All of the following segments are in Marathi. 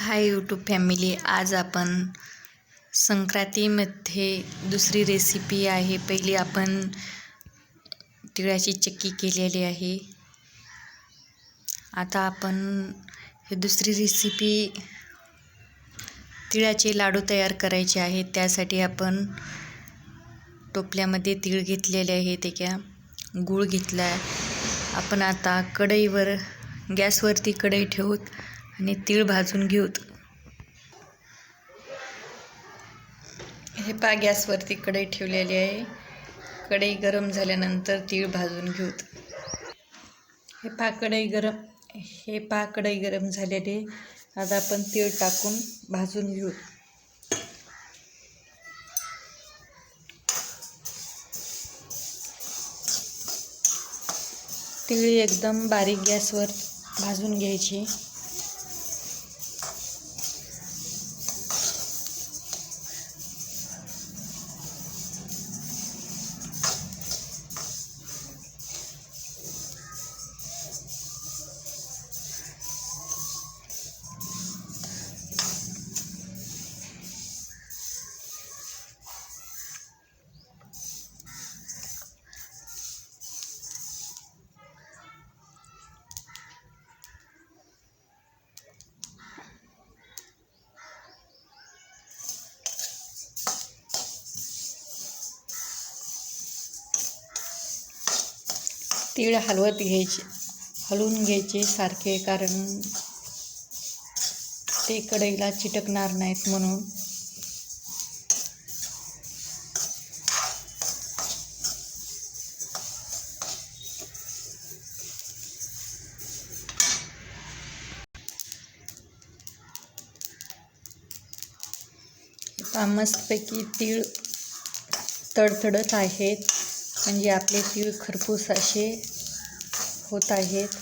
हाय यूट्यूब फॅमिली आज आपण संक्रांतीमध्ये दुसरी रेसिपी आहे. पहिली आपण तिळाची चक्की केलेली आहे. आता आपण हे दुसरी रेसिपी तिळाचे लाडू तयार करायचे आहेत. त्यासाठी आपण टोपल्यामध्ये तीळ घेतलेले आहे. त्याच्या गूळ घेतला. आहे आपण आता कढईवर गॅसवरती कढई ठेवूत आणि तीळ भाजून घेऊत. हे पा गॅसवरती कढई ठेवलेली आहे. कढई गरम झाल्यानंतर तीळ भाजून घेऊत. हे पा कढई गरम हे पा कढई गरम झालेली आता आपण तीळ टाकून भाजून घेऊ. तीळ एकदम बारीक गॅसवर भाजून घ्यायची. तीळ हलवत घ्यायचे. हलवून घ्यायचे सारखे कारण ते कढईला चिटकणार नाहीत म्हणून. मस्तपैकी तीळ तडतडत आहेत. म्हणजे आपले तीळ खरपूस असे होत आहेत.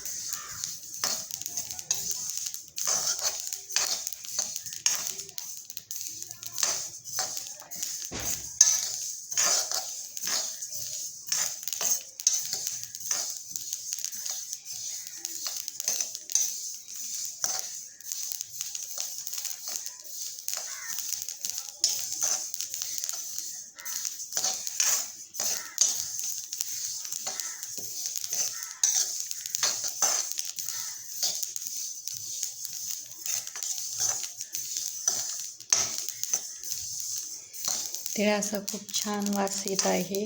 तिळाचा खूप छान वास येत आहे.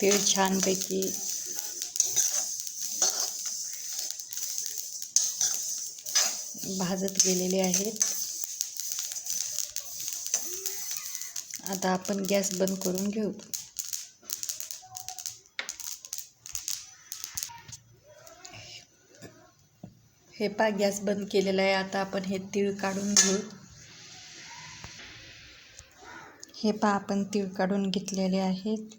तीळ छानपैकी भाजत गेलेले आहेत. आता आपण गॅस बंद करून घेऊ. हे पा गॅस बंद केलेला आहे. आता आपण हे तीळ काढून घेऊ. हे पा आपण तीळ काढून घेतलेले आहेत.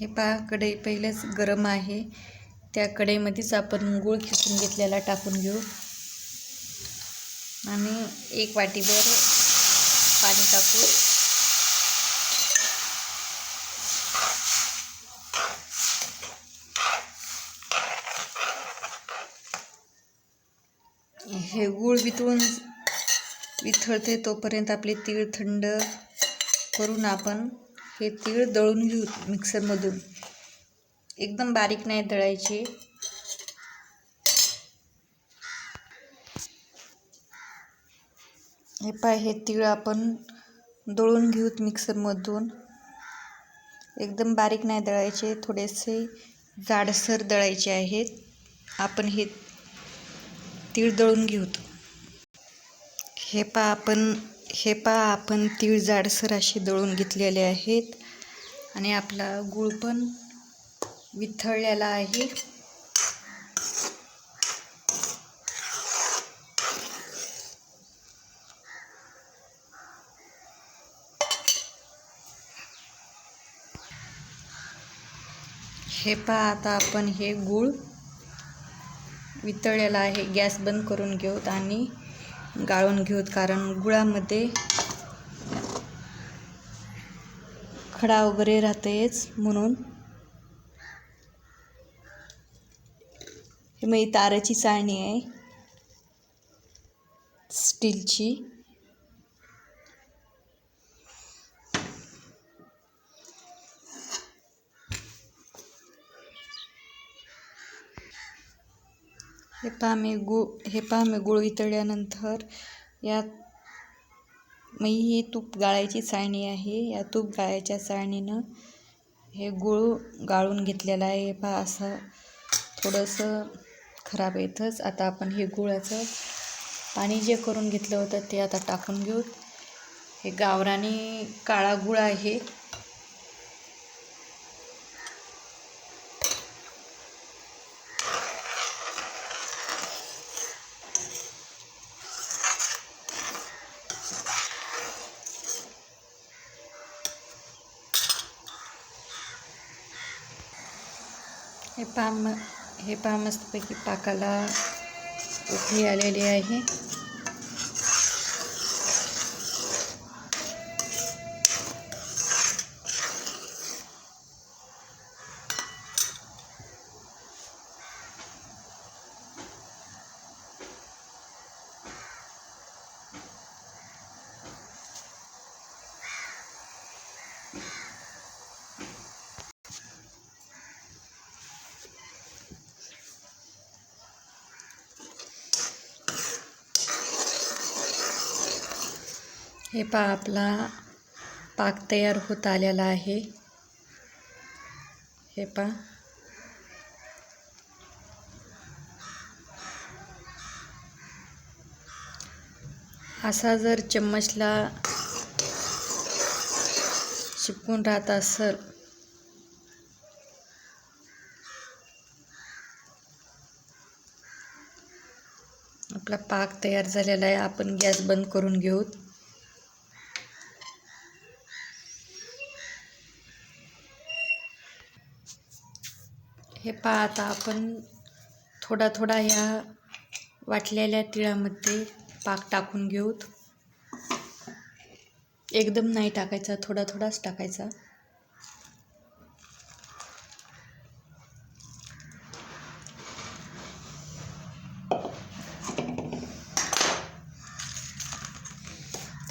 हे पा कढई पहिलेच गरम आहे. त्या कढईमध्येच आपण गूळ खिसून घेतलेला टाकून घेऊ. आणि एक वाटीभर पाणी टाकू. हे गूळ वितळून विथळते तोपर्यंत आपले तीळ थंड करून आपण हे तीळ दळून घेऊ मिक्सरमधून. एकदम बारीक नाही दळायचे. हे पाय हे तीळ आपण दळून घेऊत मिक्सरमधून. एकदम बारीक नाही दळायचे थोडेसे जाडसर दळायचे आहेत. आपण हे तीळ दळून घेऊत हे पा आपण हे पा आपण तीळ जाडसर असे दळून घेतलेले आहेत. आणि आपला गूळ पण विथळलेला आहे. हे पहा आता आपण हे गूळ वितळलेला आहे. गॅस बंद करून घेऊत आणि गाळून घेऊत कारण गुळामध्ये खडा वगैरे राहतेच म्हणून. ही ताराची चाळणी आहे. स्टीलची. हे पहा मी गुळ हे पहा मी गुळ वितळल्यानंतर यात मी ही तूप गाळायची चाळणी आहे. या तूप गाळायच्या चाळणीनं हे गुळ गाळून घेतलेलं आहे. हे पहा असं थोडंसं खराब येतंच. आता आपण हे गुळाचं पाणी जे करून घेतलं होतं ते आता टाकून घेऊ. हे गावरानी काळा गुळ आहे. हे पहा हे पहा मस्तपैकी पाकाला उकळी आलेली आहे. हे पा आपला पाक तयार होत आलेला आहे. हे पा असा जर चम्मचला चिपकून राहत असेल आपला पाक तयार झालेला आहे. आपण गॅस बंद करून घेऊ. हे पहा आता आपण थोडा थोडा ह्या वाटलेल्या तिळामध्ये पाक टाकून घेऊत. एकदम नाही टाकायचा थोडा थोडाच टाकायचा.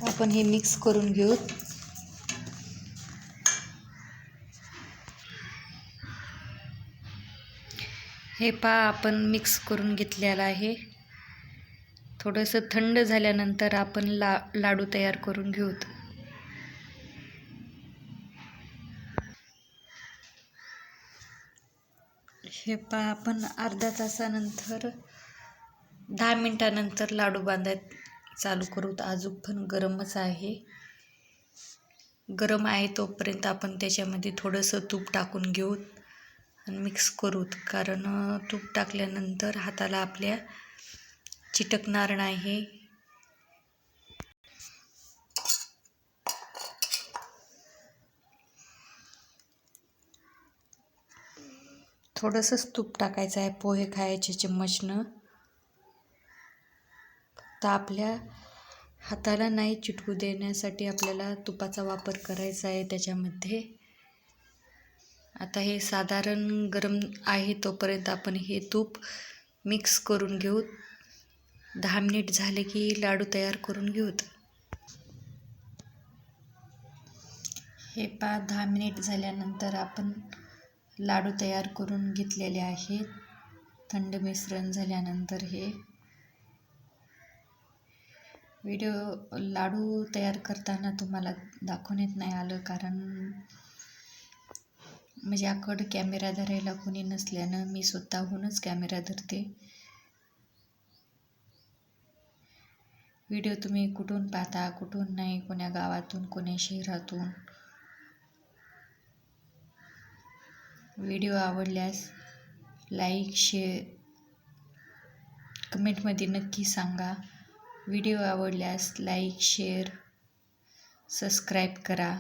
आपण हे मिक्स करून घेऊत. हे पहा आपण मिक्स करून घेतलेलं आहे. थोडंसं थंड झाल्यानंतर आपण ला लाडू तयार करून घेऊत. हे पहा आपण अर्धा तासानंतर दहा मिनटानंतर लाडू बांधाय चालू करूत. अजून पण गरमच आहे. गरम आहे तोपर्यंत आपण त्याच्यामध्ये थोडंसं तूप टाकून घेऊत. आणि मिक्स करूत कारण तूप टाकल्यानंतर हाताला आपल्या चिटकणार नाही थोडंसंच तूप टाकायचं आहे. पोहे खायचे चम्मचनं फक्त आपल्या हाताला नाही चिटकू देण्यासाठी आपल्याला तुपाचा वापर करायचा आहे त्याच्यामध्ये. आता हे साधारण गरम आहे तोपर्यंत आपण हे तूप मिक्स करून घेऊ. दहा मिनिट झाले की लाडू तयार करून घेऊत. हे पा दहा मिनिट झाल्यानंतर आपण लाडू तयार करून घेतलेले आहेत. थंड मिश्रण झाल्यानंतर हे. व्हिडिओ लाडू तयार करताना तुम्हाला दाखवण्यात नाही आलं कारण म्हणजे माझ्याकडं कॅमेरा धरायला कोणी नसल्यानं मी स्वतःहूनच कॅमेरा धरते. व्हिडिओ तुम्ही कुठून पाहता कुठून नाही कोण्या गावातून कोण्या शहरातून? व्हिडिओ आवडल्यास लाईक शेअर कमेंटमध्ये नक्की सांगा. व्हिडिओ आवडल्यास लाईक शेअर सबस्क्राईब करा.